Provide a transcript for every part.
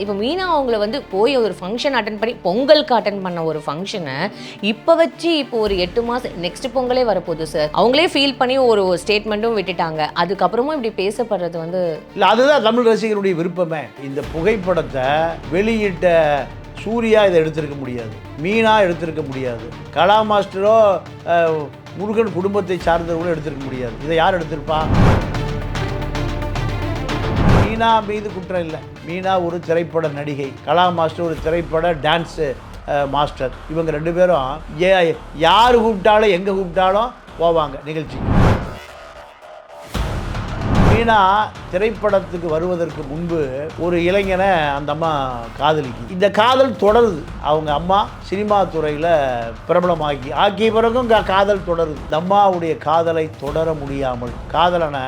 இப்போ மீனா அவங்கள வந்து போய் ஒரு ஃபங்க்ஷன் அட்டன் பண்ணி பொங்கலுக்கு அட்டன் பண்ண ஒரு ஃபங்க்ஷனை இப்போ வச்சு இப்போ ஒரு எட்டு மாதம் நெக்ஸ்ட் பொங்கலே வரப்போகுது சார் அவங்களே ஃபீல் பண்ணி ஒரு ஸ்டேட்மெண்ட்டும் விட்டுட்டாங்க. அதுக்கப்புறமும் இப்படி பேசப்படுறது வந்து இல்லை அதுதான் தமிழ் ரசிகருடைய விருப்பமே. இந்த புகைப்படத்தை வெளியிட்ட சூர்யா இதை எடுத்திருக்க முடியாது. மீனா எடுத்திருக்க முடியாது. கலா மாஸ்டரோ முருகன் குடும்பத்தை சார்ந்தவர்களும் எடுத்திருக்க முடியாது. இதை யார் எடுத்திருப்பா? மீனா மீது குற்றம் இல்லை. மீனா ஒரு திரைப்பட நடிகை கலா மாஸ்டர் ஒரு திரைப்பட டான்ஸு மாஸ்டர் இவங்க ரெண்டு பேரும் ஏ யார் கூப்பிட்டாலும் எங்கே கூப்பிட்டாலும் போவாங்க நிகழ்ச்சி. மீனா திரைப்படத்துக்கு வருவதற்கு முன்பு ஒரு இளைஞனை அந்த அம்மா காதலிக்கு இந்த காதல் தொடருது. அவங்க அம்மா சினிமா துறையில் பிரபலமாக்கி ஆக்கிய பிறகும் காதல் தொடருது. இந்த அம்மாவுடைய காதலை தொடர முடியாமல் காதலனை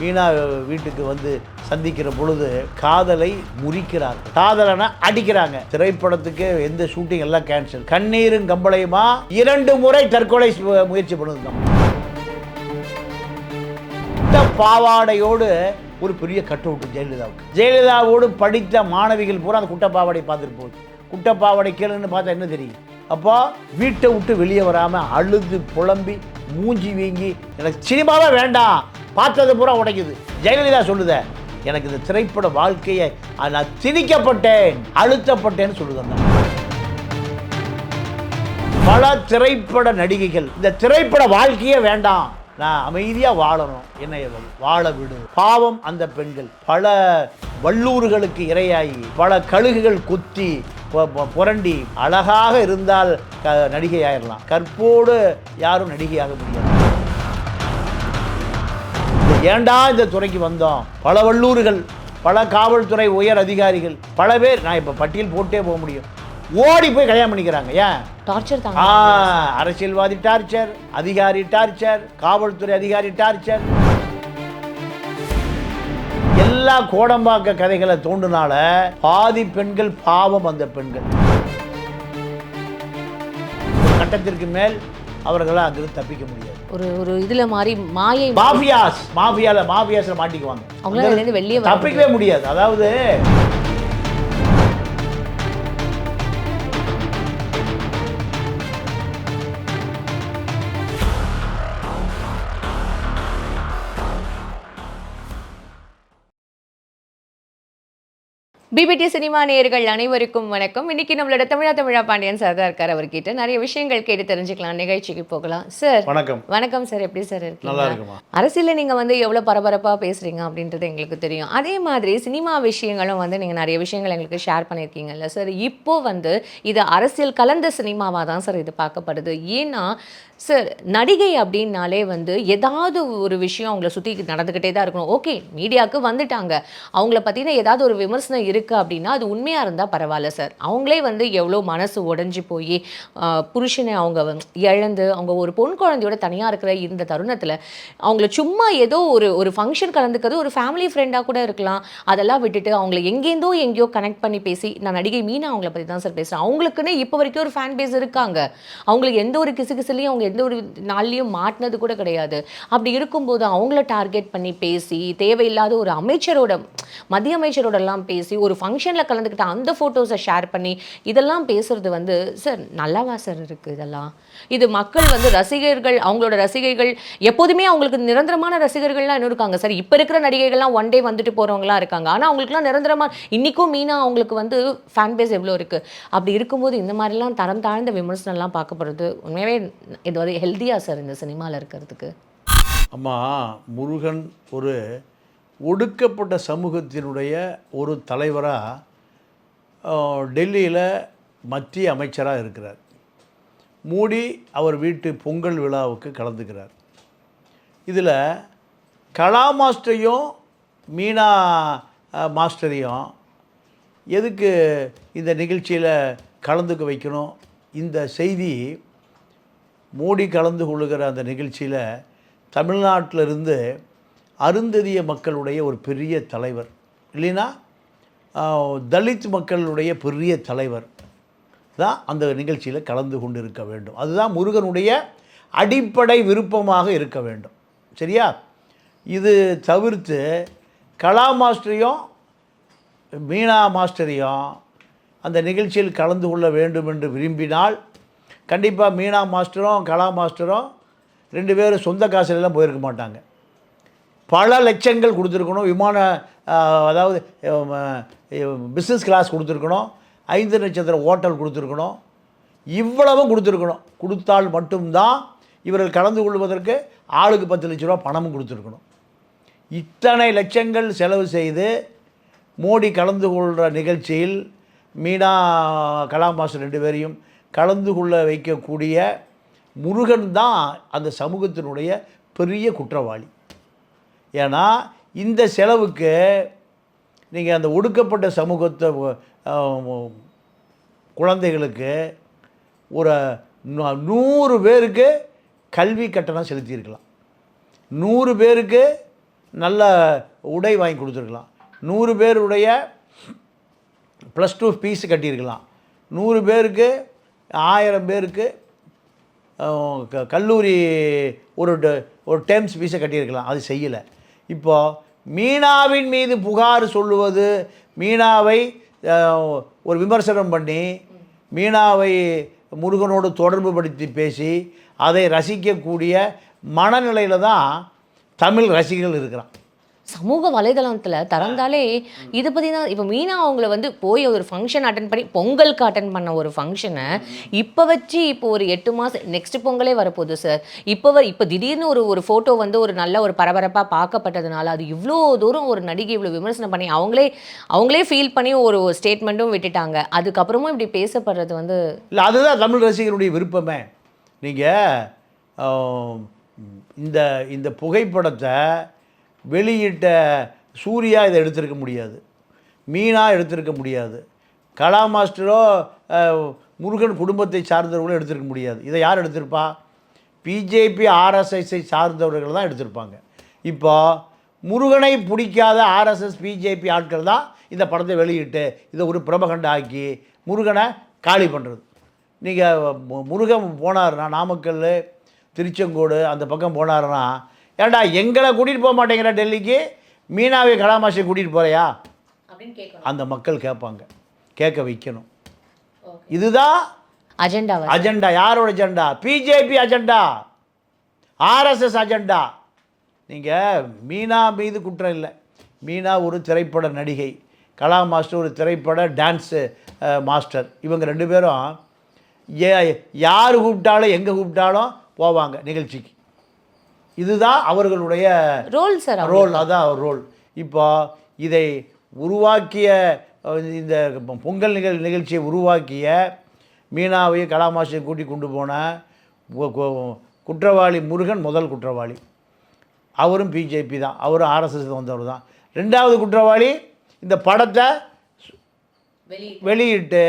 மீனா வீட்டுக்கு வந்து சந்திக்கிற பொழுது காதலை முறிக்கிறார் காதலனை அடிக்கிறாங்க. திரைப்படத்துக்கு எந்த ஷூட்டிங் எல்லாம் கேன்சல் கண்ணீரும் கம்பளையுமா? இரண்டு முறை தற்கொலை முயற்சி பண்ணுது இந்த பாவாடையோடு ஒரு பெரிய கட் அவுட் ஜெயலலிதாவுக்கு. ஜெயலலிதாவோடு படித்த மாணவிகள் பூரா அந்த குட்ட பாவாடை பார்த்துட்டு போகுது. குட்ட பாவாடை கேளுன்னு பார்த்தா என்ன தெரியும்? அப்போ வீட்டை விட்டு வெளியே வராமல் அழுது புலம்பி மூஞ்சி வீங்கி எனக்கு சினிமாவே வேண்டாம். பார்த்தது பூரா உடைக்குது. ஜெயலலிதா சொல்லுத எனக்கு இந்த திரைப்பட வாழ்க்கையை நான் திணிக்கப்பட்டேன் அழுத்தப்பட்டேன்னு சொல்லுது பல திரைப்பட நடிகைகள் இந்த திரைப்பட வாழ்க்கையே வேண்டாம். நான் அமைதியாக வாழணும். என்ன வாழ விடு. பாவம் அந்த பெண்கள். பல வல்லூறுகளுக்கு இரையாகி பல கழுகுகள் குத்தி பொ- புரண்டி அழகாக இருந்தால் க நடிகை ஆயிடலாம் கற்போடு யாரும் நடிகையாக முடியாது. ஏண்டா இந்த துறைக்கு வந்தோம்? பல வல்லூர்கள் பல காவல்துறை உயர் அதிகாரிகள் பல பேர். நான் இப்போ பட்டியல் போட்டே போக முடியும். ஓடி போய் கல்யாணம் பண்ணிக்கிறாங்க ஏன்? டார்ச்சர் ஆ அரசியல்வாதி டார்ச்சர் அதிகாரி டார்ச்சர் காவல்துறை அதிகாரி டார்ச்சர். எல்லா கோடம்பாக்க கதைகளை தோண்டுனால பாதி பெண்கள் பாவம் அந்த பெண்கள். கட்டத்திற்கு மேல் அவர்களால் அங்கிருந்து தப்பிக்க முடியாது. ஒரு ஒரு இதுல மாதிரி மாயை மாஃபியாஸ் மாஃபியால மாஃபியாஸ்ல மாட்டிக்குவாங்க. அவங்களால வெளியே தப்பிக்கவே முடியாது. அதாவது பிபிடி சினிமா நேயர்கள் அனைவருக்கும் வணக்கம். இன்னைக்கு நம்மளோட தமிழா தமிழா பாண்டியன் சார் தான் இருக்கார். அவர்கிட்ட நிறைய விஷயங்கள் கேட்டு தெரிஞ்சுக்கலாம். நிகழ்ச்சிக்கு போகலாம். சார் வணக்கம். வணக்கம் சார். எப்படி சார் இருக்கீங்க? அரசியல்ல நீங்க வந்து எவ்வளவு பரபரப்பா பேசுறீங்க அப்படின்றது எங்களுக்கு தெரியும். அதே மாதிரி சினிமா விஷயங்களும் வந்து நீங்க நிறைய விஷயங்கள் எங்களுக்கு ஷேர் பண்ணியிருக்கீங்கல்ல சார். இப்போ வந்து இது அரசியல் கலந்த சினிமாவா தான் சார் இது பார்க்கப்படுது. ஏன்னா சார் நடிகை அப்படின்னாலே வந்து ஏதாவது ஒரு விஷயம் அவங்கள சுற்றி நடந்துக்கிட்டே தான் இருக்கணும். ஓகே மீடியாவுக்கு வந்துட்டாங்க. அவங்கள பற்றின ஏதாவது ஒரு விமர்சனம் இருக்குது அப்படின்னா அது உண்மையாக இருந்தால் பரவாயில்ல சார். அவங்களே வந்து எவ்வளோ மனசு உடஞ்சி போய் புருஷனை அவங்க இழந்து அவங்க ஒரு பொன் குழந்தையோட தனியாக இருக்கிற இந்த தருணத்தில் அவங்கள சும்மா ஏதோ ஒரு ஒரு ஃபங்க்ஷன் கலந்துக்கிறது ஒரு ஃபேமிலி ஃப்ரெண்டாக கூட இருக்கலாம். அதெல்லாம் விட்டுட்டு அவங்கள எங்கேருந்தோ எங்கேயோ கனெக்ட் பண்ணி பேசி நான் நடிகை மீனா அவங்கள பற்றி தான் சார் பேசுகிறேன் அவங்களுக்குன்னு இப்போ வரைக்கும் ஒரு ஃபேன் பேஸ் இருக்காங்க. அவங்களுக்கு எந்த ஒரு கிசுகிசுலையும் அவங்க எந்த ஒரு நாள்லையும் மாட்டினது கூட கிடையாது. அப்படி இருக்கும்போது அவங்கள டார்கெட் பண்ணி பேசி தேவையில்லாத ஒரு அமைச்சரோட மத்திய அமைச்சரோடலாம் பேசி ஒரு ஃபங்க்ஷனில் கலந்துக்கிட்ட அந்த ஃபோட்டோஸை ஷேர் பண்ணி இதெல்லாம் பேசுறது வந்து சார் நல்லாவா சார் இருக்குது இதெல்லாம்? இது மக்கள் வந்து ரசிகர்கள் அவங்களோட ரசிகைகள் எப்போதுமே அவங்களுக்கு நிரந்தரமான ரசிகர்கள்லாம் இன்னும் இருக்காங்க? சார் இப்போ இருக்கிற நடிகைகள்லாம் ஒன் டே வந்துட்டு போகிறவங்களாம் இருக்காங்க. ஆனால் அவங்களுக்குலாம் நிரந்தரமாக இன்றைக்கும் மீனா அவங்களுக்கு வந்து ஃபேன் பேஸ் எவ்வளோ இருக்குது அப்படி இருக்கும்போது இந்த மாதிரிலாம் தரம் தாழ்ந்த விமர்சனம்லாம் பார்க்கப்படுறது உண்மையாகவே இது வந்து ஹெல்த்தியாக சார் இந்த சினிமாவில் இருக்கிறதுக்கு. அம்மா முருகன் ஒரு ஒடுக்கப்பட்ட சமூகத்தினுடைய ஒரு தலைவராக டெல்லியில் மத்திய அமைச்சராக இருக்கிறார். மூடி அவர் வீட்டு பொங்கல் விழாவுக்கு கலந்துக்கிறார். இதில் கலா மாஸ்டரையும் மீனா மாஸ்டரையும் எதுக்கு இந்த நிகழ்ச்சியில் கலந்துக்க வைக்கணும்? இந்த செய்தி மோடி கலந்து கொள்ளுகிற அந்த நிகழ்ச்சியில் தமிழ்நாட்டிலிருந்து அருந்ததிய மக்களுடைய ஒரு பெரிய தலைவர் இல்லைன்னா தலித் மக்களுடைய பெரிய தலைவர் தான் அந்த நிகழ்ச்சியில் கலந்து கொண்டு இருக்க வேண்டும். அதுதான் முருகனுடைய அடிப்படை விருப்பமாக இருக்க வேண்டும். சரியா? இது தவிர்த்து கலா மாஸ்டரையும் மீனா மாஸ்டரையும் அந்த நிகழ்ச்சியில் கலந்து கொள்ள வேண்டும் என்று விரும்பினால் கண்டிப்பாக மீனா மாஸ்டரும் கலா மாஸ்டரும் ரெண்டு பேரும் சொந்த காசுலலாம் போயிருக்க மாட்டாங்க. பல லட்சங்கள் கொடுத்துருக்கணும். விமான அதாவது பிஸ்னஸ் கிளாஸ் கொடுத்துருக்கணும். ஐந்து நட்சத்திர ஹோட்டல் கொடுத்துருக்கணும். இவ்வளவும் கொடுத்துருக்கணும். கொடுத்தால் மட்டும்தான் இவர்கள் கலந்து கொள்வதற்கு ஆளுக்கு பத்து லட்ச ரூபா பணமும் கொடுத்துருக்கணும். இத்தனை லட்சங்கள் செலவு செய்து மோடி கலந்து கொள்கிற நிகழ்ச்சியில் மீனா கலா மாஸ்டர் ரெண்டு பேரையும் கலந்து கொள்ள வைக்கக்கூடிய முருகன் தான் அந்த சமூகத்தினுடைய பெரிய குற்றவாளி. ஏன்னா இந்த செலவுக்கு நீங்கள் அந்த ஒடுக்கப்பட்ட சமூகத்தை குழந்தைகளுக்கு ஒரு நூறு பேருக்கு கல்வி கட்டணம் செலுத்தியிருக்கலாம். நூறு பேருக்கு நல்ல உடை வாங்கி கொடுத்துருக்கலாம். நூறு பேருடைய ப்ளஸ் டூ ஃபீஸ் கட்டியிருக்கலாம். நூறு பேருக்கு ஆயிரம் பேருக்கு க- கல்லூரி ஒரு ட- ஒரு டேர்ம்ஸ் ஃபீஸை கட்டியிருக்கலாம். அது செய்யலை. இப்போது மீனாவின் மீது புகார் சொல்லுவது மீனாவை ஒரு விமர்சனம் பண்ணி மீனாவை முருகனோடு தொடர்பு படுத்தி பேசி அதை ரசிக்கக்கூடிய மனநிலையில் தான் தமிழ் ரசிகர்கள் இருக்கிறான். சமூக வலைதளத்தில் திறந்தாலே இதை பற்றி தான் இப்போ மீனா அவங்கள வந்து போய் ஒரு ஃபங்க்ஷன் அட்டன் பண்ணி பொங்கலுக்கு அட்டன் பண்ண ஒரு ஃபங்க்ஷனை இப்போ வச்சு இப்போ ஒரு எட்டு மாதம் நெக்ஸ்ட் பொங்கலே வரப்போகுது சார் இப்போ இப்போ திடீர்னு ஒரு ஒரு ஃபோட்டோ வந்து ஒரு நல்ல ஒரு பரபரப்பாக பார்க்கப்பட்டதுனால அது இவ்வளோ தூரம் ஒரு நடிகை இவ்வளோ விமர்சனம் பண்ணி அவங்களே அவங்களே ஃபீல் பண்ணி ஒரு ஸ்டேட்மெண்ட்டும் விட்டுட்டாங்க. அதுக்கப்புறமும் இப்படி பேசப்படுறது வந்து இல்லை அதுதான் தமிழ் ரசிகருடைய விருப்பமே. நீங்கள் இந்த இந்த புகைப்படத்தை வெளியிட்ட சூர்யா இதை எடுத்திருக்க முடியாது. மீனா எடுத்திருக்க முடியாது. கலா மாஸ்டரோ முருகன் குடும்பத்தை சார்ந்தவர்களும் எடுத்திருக்க முடியாது. இதை யார் எடுத்திருப்பா? பிஜேபி ஆர்எஸ்எஸ்ஐ சார்ந்தவர்கள் தான் எடுத்திருப்பாங்க. இப்போ முருகனை பிடிக்காத ஆர்எஸ்எஸ் பிஜேபி ஆட்கள் தான் இந்த படத்தை வெளியிட்டு இதை ஒரு பிரபகண்ட ஆக்கி முருகனை காலி பண்ணுறது நீங்கள் முருகன் போனாருன்னா நாமக்கல் திருச்செங்கோடு அந்த பக்கம் போனாருன்னா ஏன்டா எங்களை கூட்டிகிட்டு போக மாட்டேங்கிற டெல்லிக்கு மீனாவை கலாமாசியை கூட்டிகிட்டு கேட்கணும். அந்த மக்கள் கேட்பாங்க. கேட்க வைக்கணும். இதுதான் அஜெண்டா அஜெண்டா. யாரோட agenda? BJP agenda? RSS agenda? நீங்கள் மீனா மீது குற்றம் இல்லை. மீனா ஒரு திரைப்பட நடிகை. கலா மாஸ்டர் ஒரு திரைப்பட டான்ஸு மாஸ்டர். இவங்க ரெண்டு பேரும் ஏ யார் கூப்பிட்டாலும் எங்கே கூப்பிட்டாலும் போவாங்க நிகழ்ச்சிக்கு. இதுதான் அவர்களுடைய ரோல் சார் ரோல் அதான் அவர் ரோல் இப்போ இதை உருவாக்கிய இந்த பொங்கல் நிகழ் நிகழ்ச்சியை உருவாக்கிய மீனாவையும் கலாமாசியை கூட்டி கொண்டு போன குற்றவாளி முருகன் முதல் குற்றவாளி. அவரும் பிஜேபி தான். அவரும் ஆர்எஸ்எஸ் வந்தவர் தான். ரெண்டாவது குற்றவாளி இந்த படத்தை வெளியிட்டு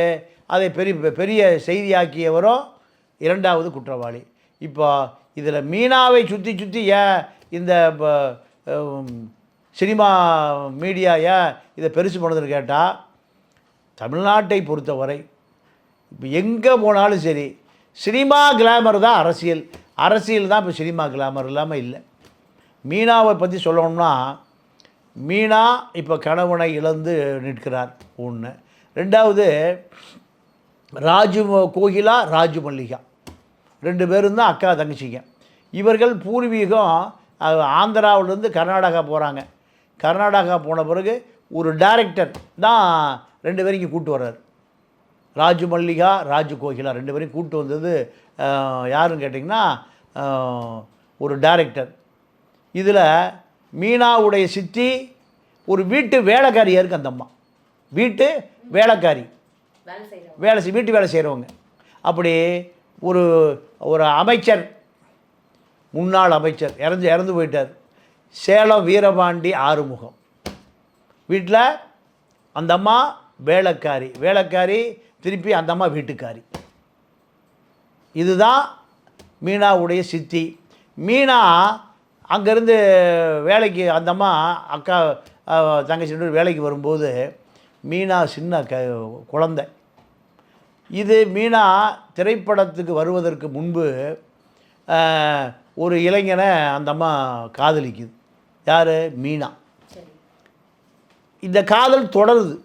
அதை பெரிய பெரிய செய்தியாக்கியவரும் இரண்டாவது குற்றவாளி. இப்போ இதில் மீனாவை சுற்றி சுற்றி ஏன் இந்த ப- சினிமா மீடியா ஏன் இதை பெருசு போனதுன்னு கேட்டால் தமிழ்நாட்டை பொறுத்தவரை இப்போ எங்கே போனாலும் சரி சினிமா கிளாமர் தான் அரசியல். அரசியல் தான் இப்போ சினிமா கிளாமர் இல்லாமல் இல்லை. மீனாவை பற்றி சொல்லணும்னா மீனா இப்போ கணவனை இழந்து நிற்கிறார் ஒன்று. ரெண்டாவது ராஜு கோகிலா ராஜு மல்லிகா. ரெண்டு பேரும் தான் அக்கா தங்கச்சிங்க. இவர்கள் பூர்வீகம் ஆந்திராவிலேருந்து கர்நாடகா போகிறாங்க கர்நாடகா போன பிறகு ஒரு டைரக்டர் தான் ரெண்டு பேரும் இங்கே கூட்டு வர்றார். ராஜு மல்லிகா ராஜு கோகிலா ரெண்டு பேரையும் கூட்டு வந்தது யாருன்னு கேட்டிங்கன்னா ஒரு டைரக்டர் இதில் மீனாவுடைய சித்தி ஒரு வீட்டு வேலைக்காரியாக இருக்குது அந்த அம்மா? வீட்டு வேலைக்காரி. வேலை செய் வீட்டு வேலை செய்கிறவங்க அப்படி ஒரு ஒரு அமைச்சர் முன்னாள் அமைச்சர் இறந்து இறந்து போயிட்டார். சேலம் வீரபாண்டி ஆறுமுகம். வீட்டில் அந்த அம்மா வேலைக்காரி. வேலைக்காரி திருப்பி அந்த அம்மா வீட்டுக்காரி. இதுதான் மீனாவுடைய சித்தி. மீனா அங்கேருந்து வேலைக்கு அந்த அம்மா அக்கா தங்கச்சி வேலைக்கு வரும்போது மீனா சின்ன க குழந்தை. இது மீனா திரைப்படத்துக்கு வருவதற்கு முன்பு ஒரு இளைஞனை அந்த அம்மா காதலிக்குது. யார்? மீனா. இந்த காதல் தொடருது.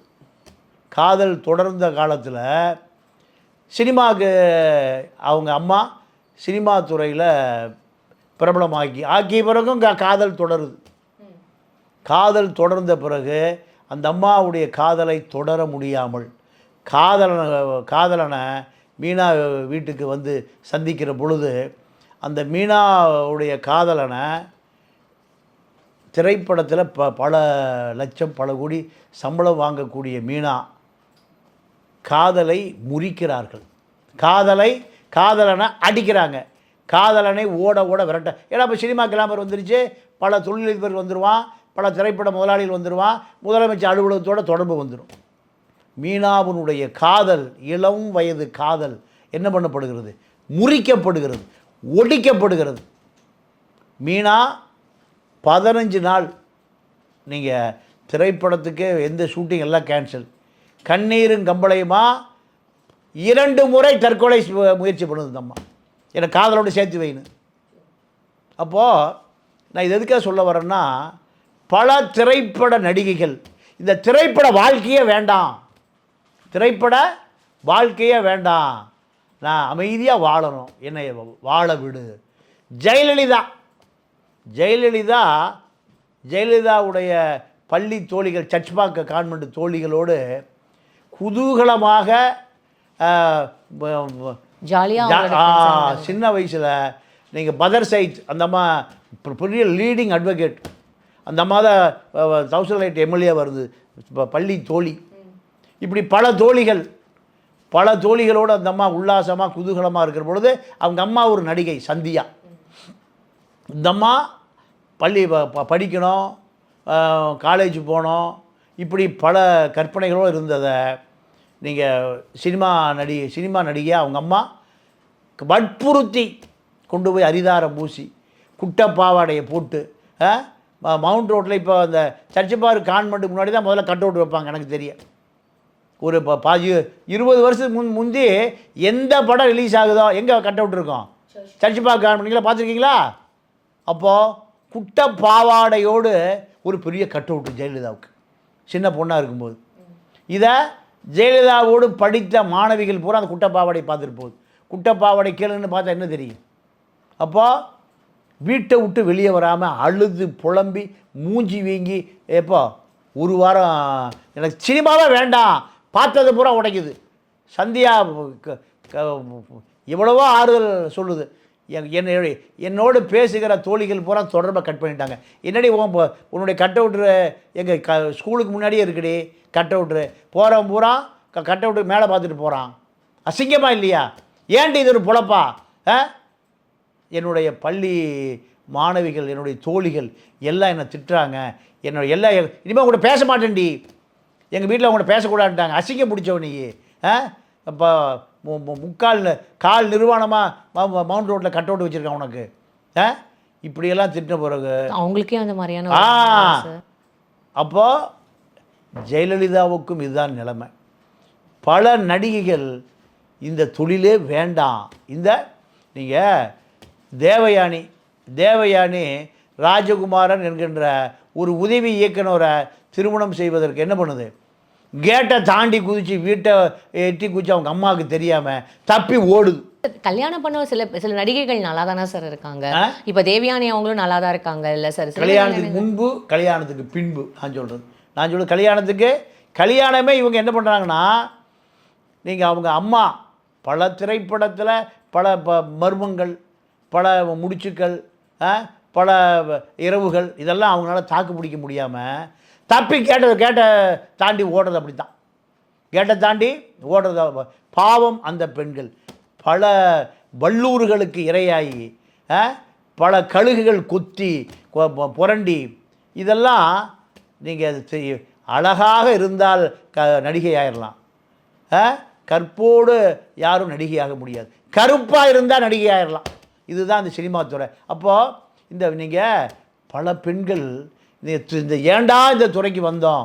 காதல் தொடர்ந்த காலத்தில் சினிமாவுக்கு அவங்க அம்மா சினிமா துறையில் பிரபலமாக்கி ஆக்கிய பிறகும் காதல் தொடருது. காதல் தொடர்ந்த பிறகு அந்த அம்மாவுடைய காதலை தொடர முடியாமல் காதலனை காதலனை மீனா வீட்டுக்கு வந்து சந்திக்கிற பொழுது அந்த மீனாவுடைய காதலனை திரைப்படத்தில் ப பல லட்சம் பல கோடி சம்பளம் வாங்கக்கூடிய மீனா காதலை முறிக்கிறார்கள். காதலை காதலனை அடிக்கிறாங்க. காதலனை ஓட ஓட விரட்ட. ஏன்னா இப்போ சினிமா கிளாமர் வந்துருச்சு பல தொழிலதிபர் வந்துடுவான் பல திரைப்பட முதலாளிகள் வந்துடுவான் முதலமைச்சர் அலுவலகத்தோட தொடர்பு வந்துடும் மீனாவினுடைய காதல் இளம் வயது காதல் என்ன பண்ணப்படுகிறது? முறிக்கப்படுகிறது ஒடிக்கப்படுகிறது. மீனா பதினஞ்சு நாள். நீங்கள் திரைப்படத்துக்கு எந்த ஷூட்டிங் எல்லாம் கேன்சல் கண்ணீரும் கம்பளையுமா? இரண்டு முறை தற்கொலை முயற்சி பண்ணுது அம்மா. என்னை காதலோடு சேர்த்து வைன்னு. அப்போது நான் இது எதுக்காக சொல்ல வரேன்னா பல திரைப்பட நடிகைகள் இந்த திரைப்பட வாழ்க்கையே வேண்டாம். திரைப்பட வாழ்க்கையே வேண்டாம். நான் அமைதியாக வாழணும். என்னை வாழ விடு. ஜெயலலிதா. ஜெயலலிதா ஜெயலலிதாவுடைய பள்ளி தோழிகள் சர்ச்பாக்க கான்வெண்ட் தோழிகளோடு குதூகலமாக. சின்ன வயசில் நீங்கள் பதர் சைட் அந்த அம்மா பெரிய லீடிங் அட்வொகேட் அந்த அம்மா தான் தௌசண்ட் லைட் எம்எல்ஏ வருது. பள்ளி தோழி. இப்படி பல தோழிகள் பல தோழிகளோடு அந்த அம்மா உல்லாசமாக குதூகலமாக இருக்கிற பொழுது அவங்க அம்மா ஒரு நடிகை சந்தியா. இந்த அம்மா பள்ளி ப- படிக்கணும் காலேஜ் போகணும் இப்படி பல கற்பனைகளோடு இருந்ததை நீங்கள் சினிமா நடிகை சினிமா நடிகையாக அவங்க அம்மா வற்புறுத்தி கொண்டு போய் அரிதாரம் பூசி குட்டை பாவாடையை போட்டு மவுண்ட் ரோட்டில் இப்போ அந்த சர்ச்சபார் கான்மெண்ட்டுக்கு முன்னாடி தான் முதல்ல கட் அவுட் வைப்பாங்க எனக்கு தெரியும். ஒரு ப- பாதி இருபது வருஷத்துக்கு முன் முந்தி எந்த படம் ரிலீஸ் ஆகுதோ எங்கே கட் அவுட் இருக்கும் சர்ச்சபார் கான்வெண்ட்டில் பார்த்துருக்கீங்களா? அப்போது குட்டை பாவாடையோடு ஒரு பெரிய கட் அவுட்டு ஜெயலலிதாவுக்கு. சின்ன பொண்ணாக இருக்கும்போது. இதை ஜெயலலிதாவோடு படித்த மாணவிகள் பூரா அந்த குட்டை பாவாடை பார்த்துட்டு போகுது. குட்டை பாவாடை கேளுன்னு பார்த்தா என்ன தெரியும்? அப்போ வீட்டை விட்டு வெளியே வராமல் அழுது புலம்பி மூஞ்சி வீங்கி எப்போ? ஒரு வாரம் எனக்கு சினிமாவே வேண்டாம். பார்த்தது பூரா உடைக்குது. சந்தியா க- எவ்வளவோ ஆறுதல் சொல்லுது. என் என்னோட என்னோடு பேசுகிற தோழிகள் பூரா தொடர்பை கட் பண்ணிட்டாங்க. என்னடி உன் உன்னுடைய கட் அவுட்ரு எங்கள் க ஸ்கூலுக்கு முன்னாடியே இருக்குடி கட் அவுட்ரு. போகிறவன் பூரா க கட் அவுட்டு மேலே பார்த்துட்டு போகிறான் அசிங்கமா இல்லையா? ஏன்டி இது ஒரு பொழப்பா? ஆ? என்னுடைய பள்ளி மாணவிகள் என்னுடைய தோழிகள் எல்லாம் என்னை திட்டுறாங்க. என்னோட எல்லா இனிமேல் உங்கள்கிட்ட பேச மாட்டேன்டி. எங்கள் வீட்டில் உங்கள்கிட்ட பேசக்கூடாதுட்டாங்க அசிங்கம் பிடிச்சவ நீ. ஆ? இப்போ முக்கால் கால் நிர்வாணமாக மவுண்ட் ரோட்டில் கட் அவுட் வச்சுருக்கான் உனக்கு. ஆ? இப்படியெல்லாம் திட்டின பிறகு. அவங்களுக்கே அந்த மாதிரியான ஆ. அப்போது ஜெயலலிதாவுக்கும் இதுதான் நிலைமை. பல நடிகைகள் இந்த தொழிலே வேண்டாம். இந்த நீங்கள் தேவயானி தேவயானி ராஜகுமாரன் என்கின்ற ஒரு உதவி இயக்குனரை திருமணம் செய்வதற்கு என்ன பண்ணுது? கேட்டை தாண்டி குதிச்சு வீட்டை எட்டி குதிச்சு அவங்க அம்மாவுக்கு தெரியாமல் தப்பி ஓடுது. கல்யாணம் பண்ண சில சில நடிகைகள் நல்லா தானே சார் இருக்காங்க? இப்ப தேவியானி அவங்களும் நல்லா தான் இருக்காங்க இல்ல சார் கல்யாணத்துக்கு முன்பு கல்யாணத்துக்கு பின்பு நான் சொல்கிறது நான் சொல்றது கல்யாணத்துக்கு கல்யாணமே இவங்க என்ன பண்ணுறாங்கன்னா நீங்கள் அவங்க அம்மா பல திரைப்படத்தில் பல ப மர்மங்கள் பல முடிச்சுக்கள் பல இரவுகள் இதெல்லாம் அவங்களால தாக்கு பிடிக்க முடியாமல் தப்பி கேட்டதை கேட்ட தாண்டி ஓடுறது அப்படி தான் கேட்டை தாண்டி ஓடுறது பாவம் அந்த பெண்கள். பல வல்லூர்களுக்கு இரையாகி ஆ, பல கழுகுகள் கொத்தி கொ- புரண்டி இதெல்லாம் நீங்கள் அழகாக இருந்தால் க நடிகை ஆயிடலாம் கற்போடு யாரும் நடிகையாக முடியாது. கருப்பாக இருந்தால் நடிகை ஆயிடலாம் இதுதான் இந்த சினிமா துறை அப்போது இந்த நீங்கள் பல பெண்கள் இந்த ஏண்டா இந்த துறைக்கு வந்தோம்?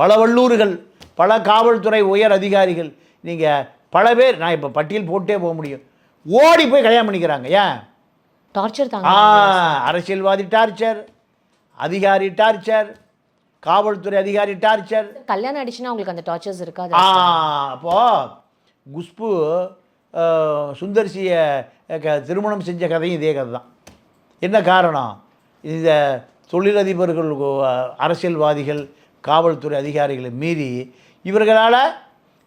பல வல்லூர்கள் பல காவல்துறை உயர் அதிகாரிகள் நீங்கள் பல பேர் நான் இப்போ பட்டியல் போட்டே போக முடியும். ஓடி போய் கல்யாணம் பண்ணிக்கிறாங்க ஏன்? டார்ச்சர் தாங்க. அரசியல்வாதி டார்ச்சர் அதிகாரி டார்ச்சர் காவல்துறை அதிகாரி டார்ச்சர். கல்யாணம் ஆயிடுச்சுன்னா உங்களுக்கு அந்த டார்ச்சர்ஸ் இருக்காது. ஆ அப்போ குஷ்பு சுந்தர்சியை திருமணம் செஞ்ச கதையும் இதே கதை தான் என்ன காரணம்? இந்த தொழிலதிபர்கள் அரசியல்வாதிகள் காவல்துறை அதிகாரிகளை மீறி இவர்களால்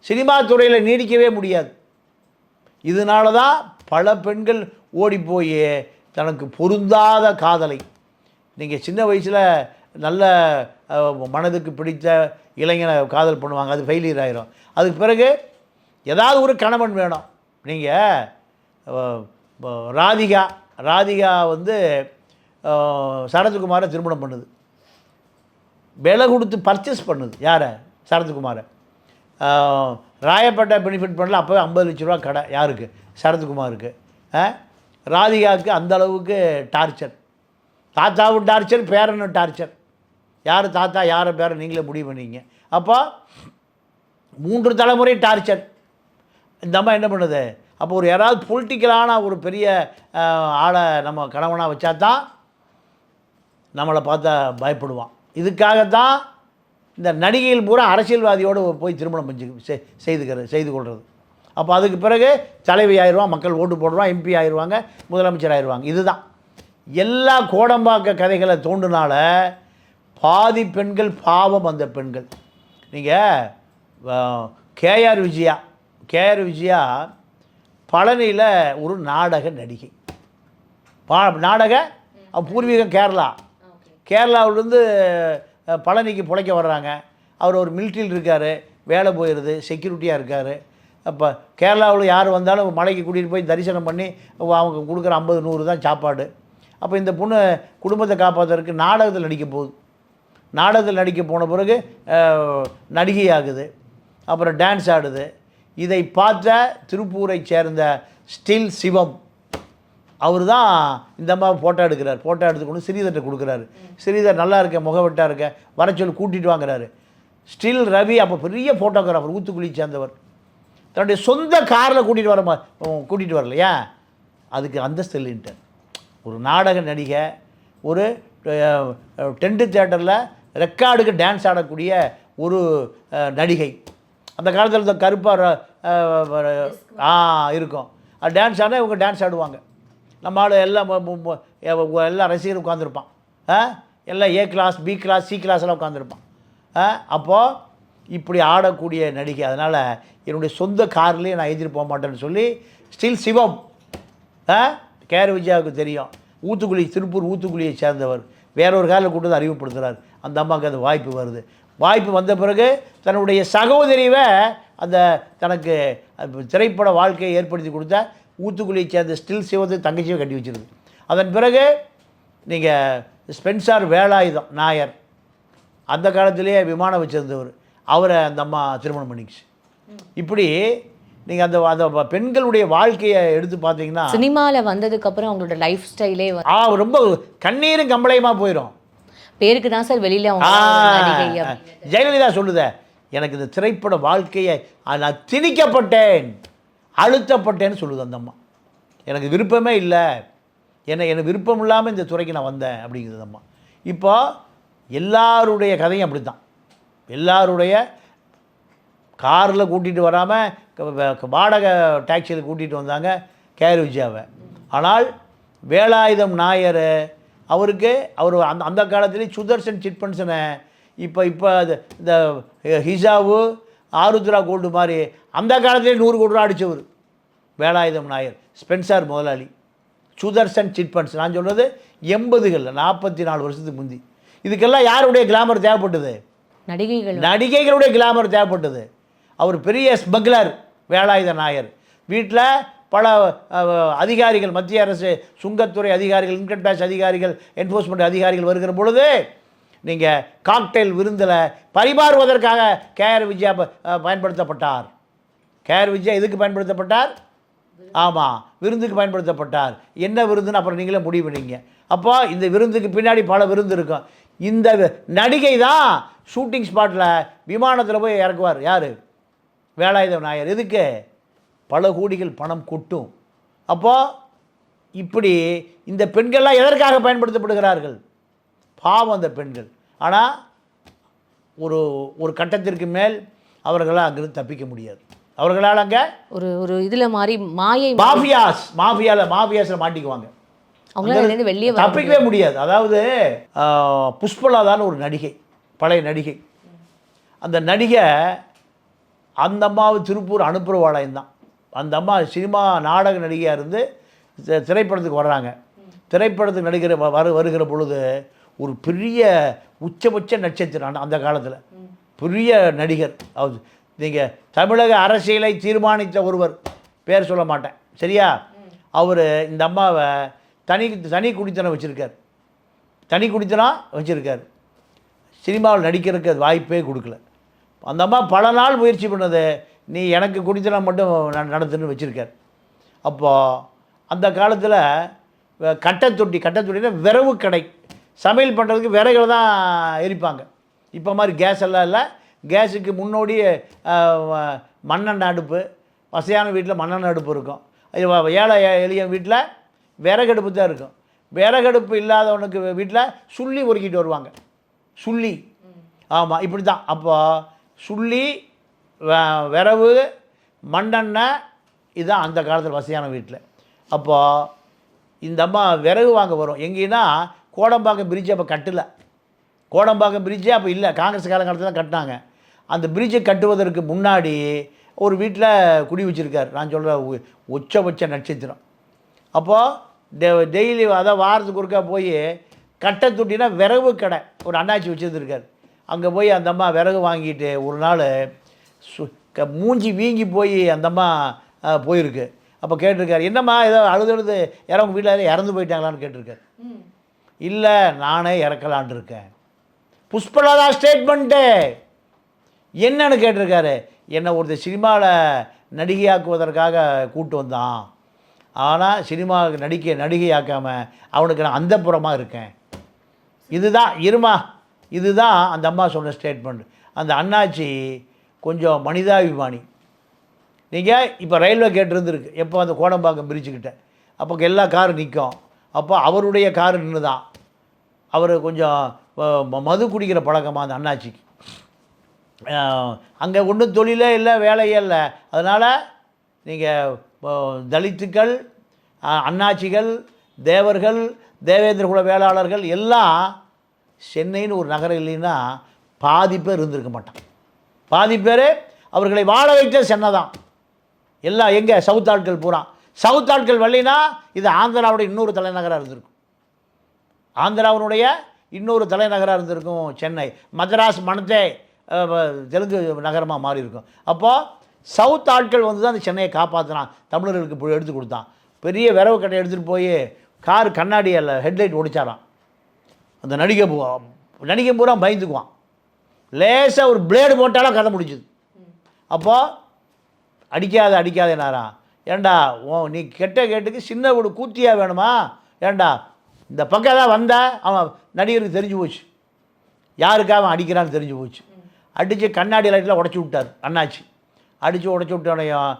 சினிமா துறையில் நீடிக்கவே முடியாது. இதனால தான் பல பெண்கள் ஓடி போய் தனக்கு பொருந்தாத காதலை. நீங்கள் சின்ன வயசில் நல்ல மனதுக்கு பிடித்த இளைஞனை காதல் பண்ணுவாங்க அது ஃபெயிலியர் ஆகிரும் அதுக்கு பிறகு ஏதாவது ஒரு கணவன் வேணும். நீங்கள் ராதிகா ராதிகா வந்து சரத்குமாரை திருமணம் பண்ணுது. விலை கொடுத்து பர்ச்சேஸ் பண்ணுது. யாரை? சரத்குமாரை. ராயப்பட்டை ராயப்பேட்டை பெனிஃபிட் பண்ணல அப்போவே ஐம்பது லட்ச ரூபா கடை. யாருக்கு? சரத்குமாருக்கு. ஆ? ராதிகாவுக்கு அந்த அளவுக்கு டார்ச்சர் தாத்தாவும் டார்ச்சர் பேரனும் டார்ச்சர் யார் தாத்தா யாரை பேரன் நீங்களே முடிவு பண்ணிங்க அப்போ மூன்று தலைமுறை டார்ச்சர் இந்த அம்மா என்ன பண்ணுது? அப்போ ஒரு யாராவது பொலிட்டிக்கலான ஒரு பெரிய ஆளை நம்ம கணவனாக வச்சா தான் நம்மளை பார்த்தா பயப்படுவான். இதுக்காகத்தான் இந்த நடிகைகள் பூரா அரசியல்வாதியோடு போய் திருமணம் செஞ்சு செய்துக்கிறது செய்து கொள்வது அப்போ அதுக்கு பிறகு தலைவி ஆயிடுவான் மக்கள் ஓட்டு போடுவான் எம்பி ஆயிடுவாங்க முதலமைச்சர் ஆயிடுவாங்க. இதுதான். எல்லா கோடம்பாக்க கதைகளை தோண்டினால பாதி பெண்கள் பாவம் அந்த பெண்கள். நீங்கள் கேஆர் விஜயா கேஆர் விஜயா பழனியில் ஒரு நாடக நடிகை. பா நாடக பூர்வீகம் கேரளா. கேரளாவிலேருந்து பழனிக்கு பிழைக்க வர்றாங்க. அவர் ஒரு மிலிட்ரியில் இருக்கார். வேலை போயிடுது செக்யூரிட்டியாக இருக்கார். அப்போ கேரளாவில் யார் வந்தாலும் மலைக்கு கூட்டிகிட்டு போய் தரிசனம் பண்ணி அவங்க கொடுக்குற ஐம்பது நூறு தான் சாப்பாடு. அப்போ இந்த பொண்ணு குடும்பத்தை காப்பாற்றுறதுக்கு நாடகத்தில் நடிக்க போகுது. நாடகத்தில் நடிக்க போன பிறகு நடிகை ஆகுது அப்புறம் டான்ஸ் ஆடுது. இதை பார்த்த திருப்பூரை சேர்ந்த ஸ்டில் சிவம். அவர் தான் இந்த அம்மா ஃபோட்டோ எடுக்கிறார். ஃபோட்டோ எடுத்துக்கொண்டு ஸ்ரீதர்கிட்ட கொடுக்குறாரு. ஸ்ரீதர் நல்லா இருக்க முகவெட்டாக இருக்க வர சொல்லி கூட்டிகிட்டு வாங்குறாரு. ஸ்டில் ரவி அப்போ பெரிய ஃபோட்டோகிராஃபர் ஊத்துக்குழி சேர்ந்தவர். தன்னுடைய சொந்த காரில் கூட்டிகிட்டு வர கூட்டிகிட்டு வரலையா? அதுக்கு அந்தஸ்து இல்லைன்ட்டு ஒரு நாடக நடிகை ஒரு டென்ட்டு தேட்டரில் ரெக்கார்டுக்கு டான்ஸ் ஆடக்கூடிய ஒரு நடிகை. அந்த காலத்தில் இந்த கருப்பாக ஆ இருக்கும். அது டான்ஸ் ஆனால் இவங்க டான்ஸ் ஆடுவாங்க. நம்ம ஆள் எல்லாம் எல்லாம் ரசிகர் உட்காந்துருப்பான் ஆ? எல்லாம் A class B class C கிளாஸ்லாம் உட்காந்துருப்பான் ஆ? அப்போது இப்படி ஆடக்கூடிய நடிகை அதனால் என்னுடைய சொந்த கார்லேயே நான் எழுதிட்டு போக மாட்டேன்னு சொல்லி ஸ்டில் சிவம். ஆ? கேர் விஜயாவுக்கு தெரியும். ஊத்துக்குழி திருப்பூர் ஊத்துக்குழியை சேர்ந்தவர். வேறொரு காலில் கூட்டு வந்து அறிவுப்படுத்துகிறார் அந்த அம்மாவுக்கு அந்த வாய்ப்பு வருது. வாய்ப்பு வந்த பிறகு தன்னுடைய சகோதரிவை அந்த தனக்கு திரைப்பட வாழ்க்கையை ஏற்படுத்தி கொடுத்த ஊத்துக்குழியை சேர்ந்த ஸ்டில் சிவத்தை தங்கச்சியை கட்டி வச்சிருக்கு அதன் பிறகு நீங்கள் ஸ்பென்சார் வேலாயுதம் நாயர் அந்த காலத்திலேயே விமானம் வச்சிருந்தவர். அவரை அந்த அம்மா திருமணம் பண்ணிக்கிச்சு. இப்படி நீங்கள் அந்த அந்த பெண்களுடைய வாழ்க்கையை எடுத்து பார்த்தீங்கன்னா சினிமால வந்ததுக்கு அப்புறம் அவங்களோட லைஃப் ஸ்டைலே ஆ ரொம்ப கண்ணீரும் கம்பளையுமா போயிடும் பேருக்கு தான் சார் வெளியில அவங்க. ஜெயலலிதா சொல்லுதே எனக்கு இந்த திரைப்பட வாழ்க்கையை நான் திணிக்கப்பட்டேன். அழுத்தப்பட்டேன்னு சொல்லுது அந்த அம்மா. எனக்கு விருப்பமே இல்லை. என்னை எனக்கு விருப்பம் இல்லாமல் இந்த துறைக்கு நான் வந்தேன் அப்படிங்கிறது அம்மா. இப்போ எல்லாருடைய கதையும் அப்படி தான் எல்லாருடைய காரில் கூட்டிகிட்டு வராமல் வாடகை டாக்ஸியில் கூட்டிகிட்டு வந்தாங்க கேர் விஜயாவை. ஆனால் வேலாயுதம் நாயர் அவருக்கு அவர் அந்த அந்த காலத்துலேயே சுதர்சன் சிட்பன்சனை இப்போ இப்போ அது- இந்த ஹிசாவு ஆருத்ரா கோல்டு மாதிரி அந்த காலத்திலே நூறு கோடி ரூபா அடித்தவர் வேலாயுதம் நாயர் ஸ்பென்சார் முதலாளி சுதர்சன் சிட்பன்ஸ். நான் சொல்கிறது எண்பதுகளில் நாற்பத்தி நாலு வருஷத்துக்கு முந்தி. இதுக்கெல்லாம் யாருடைய கிளாமர் தேவைப்பட்டது? நடிகைகள். நடிகைகளுடைய கிளாமர் தேவைப்பட்டது. அவர் பெரிய ஸ்மக்லர் வேலாயுத நாயர். வீட்டில் பல அதிகாரிகள் மத்திய அரசு சுங்கத்துறை அதிகாரிகள் இன்கம் டேக்ஸ் அதிகாரிகள் என்ஃபோர்ஸ்மெண்ட் அதிகாரிகள் வருகிற பொழுது நீங்கள் காக்டெயில் விருந்தில் பரிமாறுவதற்காக கேஆர் விஜயா ப- பயன்படுத்தப்பட்டார். கேஆர் விஜயா எதுக்கு பயன்படுத்தப்பட்டார்? ஆமாம் விருந்துக்கு பயன்படுத்தப்பட்டார். என்ன விருந்துன்னு அப்புறம் நீங்களே முடிவு பண்ணீங்க. அப்போ இந்த விருந்துக்கு பின்னாடி பல விருந்து இருக்கும். இந்த வி- நடிகை தான் ஷூட்டிங் ஸ்பாட்டில் விமானத்தில் போய் இறக்குவார். யார்? வேலாயுதம் நாயர். எதுக்கு? பல கோடிகள் பணம் கொட்டும். அப்போது இப்படி இந்த பெண்கள்லாம் எதற்காக பயன்படுத்தப்படுகிறார்கள்? பாவம் அந்த பெண்கள். ஆனால் ஒரு ஒரு கட்டத்திற்கு மேல் அவர்களால் அங்கிருந்து தப்பிக்க முடியாது. அவர்களால் அங்கே ஒரு ஒரு இதுல மாதிரி மாயை மாஃபியாஸ் மாஃபியாவில் மாஃபியாஸில் மாட்டிக்குவாங்க. அவங்களால வெளியே தப்பிக்கவே முடியாது. அதாவது ஆஹ், புஷ்பலாதான்னு ஒரு நடிகை பழைய நடிகை. அந்த நடிகை அந்த அம்மாவை திருப்பூர் அனுப்புகிறவாளையம் தான். அந்த அம்மா சினிமா நாடக நடிகையாக இருந்து திரைப்படத்துக்கு வர்றாங்க. திரைப்படத்துக்கு நடிக்கிற வ- வரு வருகிற பொழுது ஒரு பெரிய உச்சபட்ச நட்சத்திரம் அந்த- அந்த காலத்தில். பெரிய நடிகர். அவர் நீங்கள் தமிழக அரசியலை தீர்மானித்த ஒருவர். பேர் சொல்ல மாட்டேன். சரியா? அவர் இந்த அம்மாவை தனி தனி குடித்தனம் வச்சுருக்கார். தனி குடித்தனம் வச்சுருக்கார். சினிமாவில் நடிக்கிறதுக்கு அது வாய்ப்பே கொடுக்கல. அந்த அம்மா பல நாள் முயற்சி பண்ணது நீ எனக்கு குடித்தனம் மட்டும் ந- நடத்துன்னு வச்சுருக்கார். அப்போது அந்த காலத்தில் கட்டத்தொட்டி கட்டத்தொட்டினா விரவு கடை. சமையல் பண்ணுறதுக்கு விறகுல தான் எரிப்பாங்க. இப்போ மாதிரி கேஸ் எல்லாம் இல்லை. கேஸுக்கு முன்னோடி மண்ணெண்ணெய் அடுப்பு. வசையான வீட்டில் மண்ணெண்ணெய் அடுப்பு இருக்கும். ஏழை எளிய வீட்டில் விறகடுப்பு தான் இருக்கும். விறகடுப்பு இல்லாதவனுக்கு வீட்டில் சுள்ளி உருக்கிட்டு வருவாங்க. சுள்ளி. ஆமாம் இப்படி தான் அப்போ சுள்ளி வ- மண்ணெண்ணெய் இதுதான் அந்த காலத்தில் வசதியான வீட்டில் அப்போது இந்த அம்மா விறகு வாங்க வரும். எங்கேன்னா கோடம்பாக்கம் பிரிட்ஜ் அப்போ கட்டலை. கோடம்பாக்கம் பிரிட்ஜே அப்போ இல்லை. காங்கிரஸ் காலகட்டத்தில் தான் கட்டினாங்க. அந்த பிரிட்ஜை கட்டுவதற்கு முன்னாடி ஒரு வீட்டில் குடி வச்சிருக்கார். நான் சொல்கிற உச்சபட்ச நட்சத்திரம். அப்போது டெ டெய்லி அதான் வாரத்துக்கு ஒருக்கா போய் கட்டை துட்டினா விறகு கடை ஒரு அண்ணாச்சி வச்சுருந்துருக்கார். அங்கே போய் அந்த அம்மா விறகு வாங்கிட்டு ஒரு நாள் சு க மூஞ்சி வீங்கி போய் அந்த அம்மா போயிருக்கு. அப்போ கேட்டிருக்காரு என்னம்மா ஏதோ அழுது அழுது யாரோ உங்கள் வீட்டில் இறந்து போயிட்டாங்களான்னு கேட்டிருக்காரு. இல்லை நானே இறக்கலான் இருக்கேன். புஷ்பலதா ஸ்டேட்மெண்ட்டு என்னன்னு கேட்டிருக்காரு. என்னை ஒருத்தர் சினிமாவில் நடிகையாக்குவதற்காக கூட்டு வந்தான். ஆனால் சினிமாவுக்கு நடிக்க நடிகையாக்காமல் அவனுக்கு நான் அந்தப்புறமாக இருக்கேன். இதுதான் இருமா இதுதான் அந்த அம்மா சொன்ன ஸ்டேட்மெண்ட் அந்த அண்ணாச்சி கொஞ்சம் மனிதாபிமானி. நீங்கள் இப்போ ரயில்வே கேட்டிருந்துருக்கு. எப்போ அந்த கோடம்பாக்கம் பிரிச்சுக்கிட்டேன் அப்போ எல்லா காரும் நிற்கும். அப்போ அவருடைய காரு நின்று தான் அவர் கொஞ்சம் மது குடிக்கிற பழக்கமாக அந்த அண்ணாச்சிக்கு. அங்கே ஒன்றும் தொழிலே இல்லை வேலையே இல்லை. அதனால் நீங்கள் தலித்துக்கள் அண்ணாச்சிகள் தேவர்கள் தேவேந்திர குல வேளாளர்கள் எல்லாம் சென்னைன்னு ஒரு நகரம் இல்லைன்னா பாதி பேர் இருந்திருக்க மாட்டான் பாதி பேர் அவர்களை வாழ வைத்த சென்னை தான் எல்லாம் எங்கே? சவுத் ஆட்கள் பூரா. சவுத் ஆட்கள் வரலைன்னா இது ஆந்திராவுடைய இன்னொரு தலைநகராக இருந்திருக்கும். ஆந்திராவினுடைய இன்னொரு தலைநகராக இருந்திருக்கும் சென்னை. மதராஸ் மணத்தே தெலுங்கு நகரமாக மாறி இருக்கும் அப்போது சவுத் ஆட்கள் வந்து தான் அந்த சென்னையை காப்பாற்றினான் தமிழர்களுக்கு இப்போ எடுத்து கொடுத்தான். பெரிய விரவு கட்டை எடுத்துகிட்டு போய் கார் கண்ணாடி அல்ல ஹெட்லைட் ஒடிச்சாரான் அந்த நடிகை பூ- நடிகை பூரா பயந்துக்குவான். லேசாக ஒரு பிளேடு போட்டாலும் கதை முடிஞ்சுது. அப்போது அடிக்காத அடிக்காத என்னாரான் ஏண்டா ஓ நீ கெட்ட கேட்டுக்கு சின்ன வீடு கூத்தியாக வேணுமா? ஏண்டா இந்த பக்கம் தான் வந்தா அவன் நடிகருக்கு தெரிஞ்சு போச்சு. யாருக்காக அவன் அடிக்கிறான்னு தெரிஞ்சு போச்சு. அடித்து கண்ணாடி லைட்டில் உடச்சி விட்டார் அண்ணாச்சி. அடித்து உடச்சி விட்டோனையும்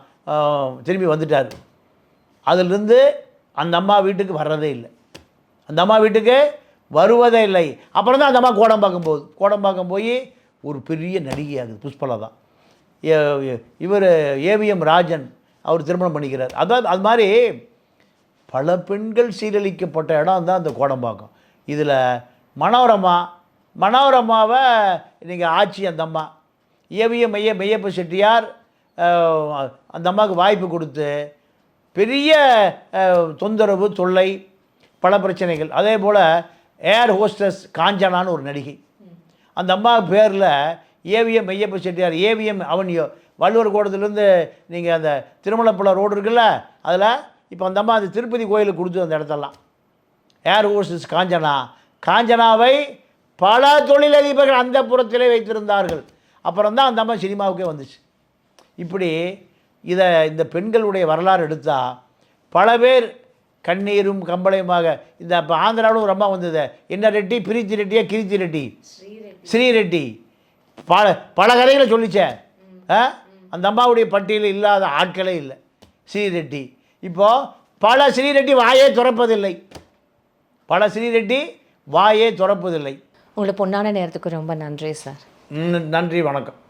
திரும்பி வந்துட்டார். அதிலிருந்து அந்த அம்மா வீட்டுக்கு வர்றதே இல்லை. அந்த அம்மா வீட்டுக்கு வருவதே இல்லை. அப்புறம் தான் அந்த அம்மா கோடம்பாக்கம் போகுது கோடம்பாக்கம் போய் ஒரு பெரிய நடிகையாகுது புஷ்பலா தான் இவர் ஏவிஎம் ராஜன். அவர் திருமணம் பண்ணிக்கிறார். அதாவது அது மாதிரி பல பெண்கள் சீரழிக்கப்பட்ட இடம் தான் அந்த கோடம்பாக்கம். இதில் மனோரமா மனோரமாவை நீங்கள் ஆட்சி அந்த அம்மா. ஏவிஎம் மைய மெய்யப்ப செட்டியார் அந்த அம்மாவுக்கு வாய்ப்பு கொடுத்து பெரிய தொந்தரவு தொல்லை பல பிரச்சனைகள். அதே போல் ஏர் ஹோஸ்டஸ் காஞ்சனான்னு ஒரு நடிகை. அந்த அம்மா பேரில் ஏவிஎம் ஐயப்ப செட்டியார் ஏவிஎம் அவனியோ வள்ளுவர் கோட்டத்துலேருந்து நீங்கள் அந்த திருமலப்புழ ரோடு இருக்குல்ல அதில் இப்போ அந்த அம்மா அந்த திருப்பதி கோயிலுக்கு கொடுத்து அந்த இடத்தெல்லாம். ஏர் ஹோஸ்டஸ் காஞ்சனா. காஞ்சனாவை பல தொழிலதிபர்கள் அந்த புறத்திலே வைத்திருந்தார்கள். அப்புறம் தான் அந்த அம்மா சினிமாவுக்கே வந்துச்சு. இப்படி இதை இந்த பெண்களுடைய வரலாறு எடுத்தால் பல பேர் கண்ணீரும் கம்பளையுமாக இந்த இப்போ ஆந்திராவில் ஒரு அம்மா வந்தது. என்ன ரெட்டி? பிரீத்தி ரெட்டியா கிருத்தி ரெட்டி? ஸ்ரீ ரெட்டி பல பல கதைகளை சொல்லிச்சே. ஆ? அந்த அம்மாவுடைய பட்டியலில் இல்லாத ஆட்களே இல்லை. ஸ்ரீ ரெட்டி இப்போது பல ஸ்ரீ ரெட்டி வாயே துறப்பதில்லை. பல ஸ்ரீ ரெட்டி வாயே துறப்பதில்லை. உங்களை பொன்னான நேரத்துக்கு ரொம்ப நன்றி சார். நன்றி வணக்கம்.